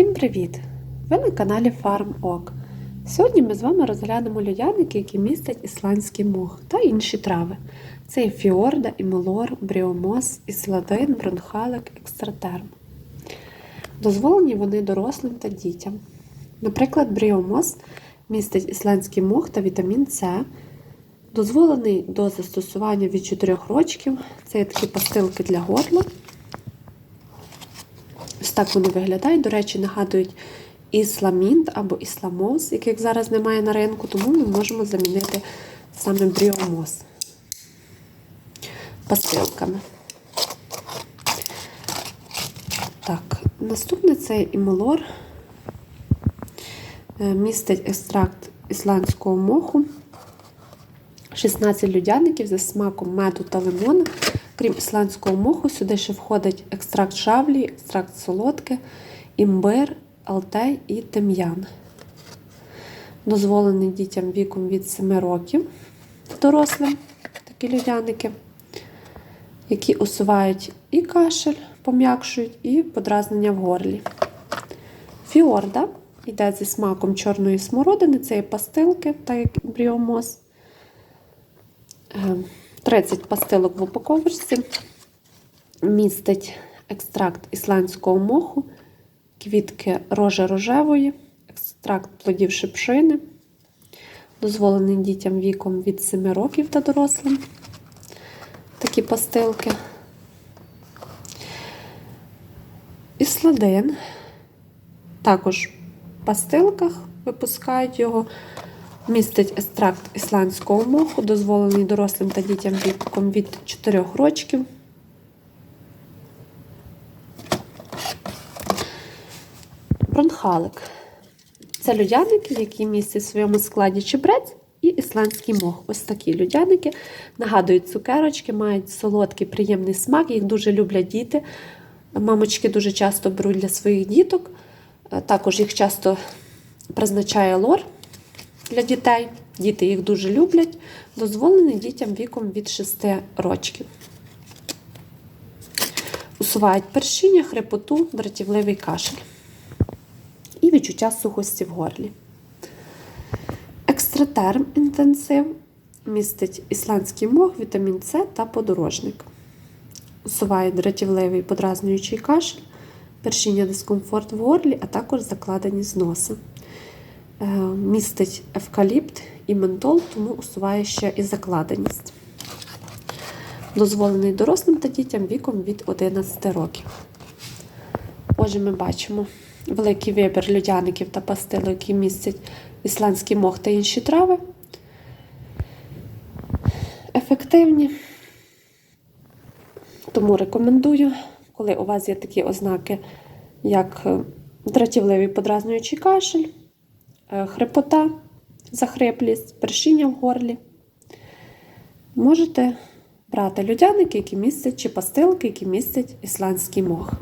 Всім привіт! Ви на каналі FarmOk. Сьогодні ми з вами розглянемо людяники, які містять ісландський мох та інші трави. Це є фіорда, імелор, бріомос, ісладин, бронхалик, екстратерм. Дозволені вони дорослим та дітям. Наприклад, бріомос містить ісландський мох та вітамін С. Дозволений до застосування від 4 років. Це є такі пастилки для горла. Так вони виглядають. До речі, нагадують ісламінт або ісламоз, яких зараз немає на ринку, тому ми можемо замінити саме бріомоз пастилками. Так, наступне це імелор. Е, Містить екстракт ісландського моху. 16 людяників за смаком меду та лимона. Крім ісландського моху, сюди ще входить екстракт шавлі, екстракт солодки, імбир, алтей і тим'ян. Дозволений дітям віком від 7 років дорослим такі людяники, які усувають і кашель, пом'якшують, і подразнення в горлі. Фіорда йде зі смаком чорної смородини, це є пастилки, так як бріомоз. 30 пастилок в упаковочці. Містить екстракт ісландського моху, квітки рожи рожевої, екстракт плодів шипшини, дозволений дітям віком від 7 років та дорослим. Такі пастилки. Ісладин. Також в пастилках випускають його. Містить екстракт ісландського моху, дозволений дорослим та дітям віком від 4 років. Бронхалик. Це людяники, які містять в своєму складі чебрець і ісландський мох. Ось такі людяники. Нагадують цукерочки, мають солодкий, приємний смак, їх дуже люблять діти. Мамочки дуже часто беруть для своїх діток. Також їх часто призначає лор для дітей. Діти їх дуже люблять. Дозволений дітям віком від 6 років. Усувають першіння, хрипоту, дратівливий кашель і відчуття сухості в горлі. Екстратерм інтенсив містить ісландський мох, вітамін С та подорожник. Усуває дратівливий подразнюючий кашель, першіння дискомфорт в горлі, а також закладені з носа. Е, містить евкаліпт і ментол, тому усуває ще і закладеність. Дозволений дорослим та дітям віком від 11 років. Отже, ми бачимо великий вибір людяників та пастилок, які містять ісландський мох та інші трави. Ефективні. Тому рекомендую, коли у вас є такі ознаки, як дратівливий подразнюючий кашель, хрипота, захриплість, першіння в горлі. Можете брати людяники, які містять, чи пастилки, які містять ісландський мох.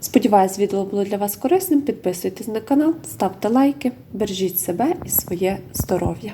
Сподіваюсь, відео було для вас корисним. Підписуйтесь на канал, ставте лайки, бережіть себе і своє здоров'я.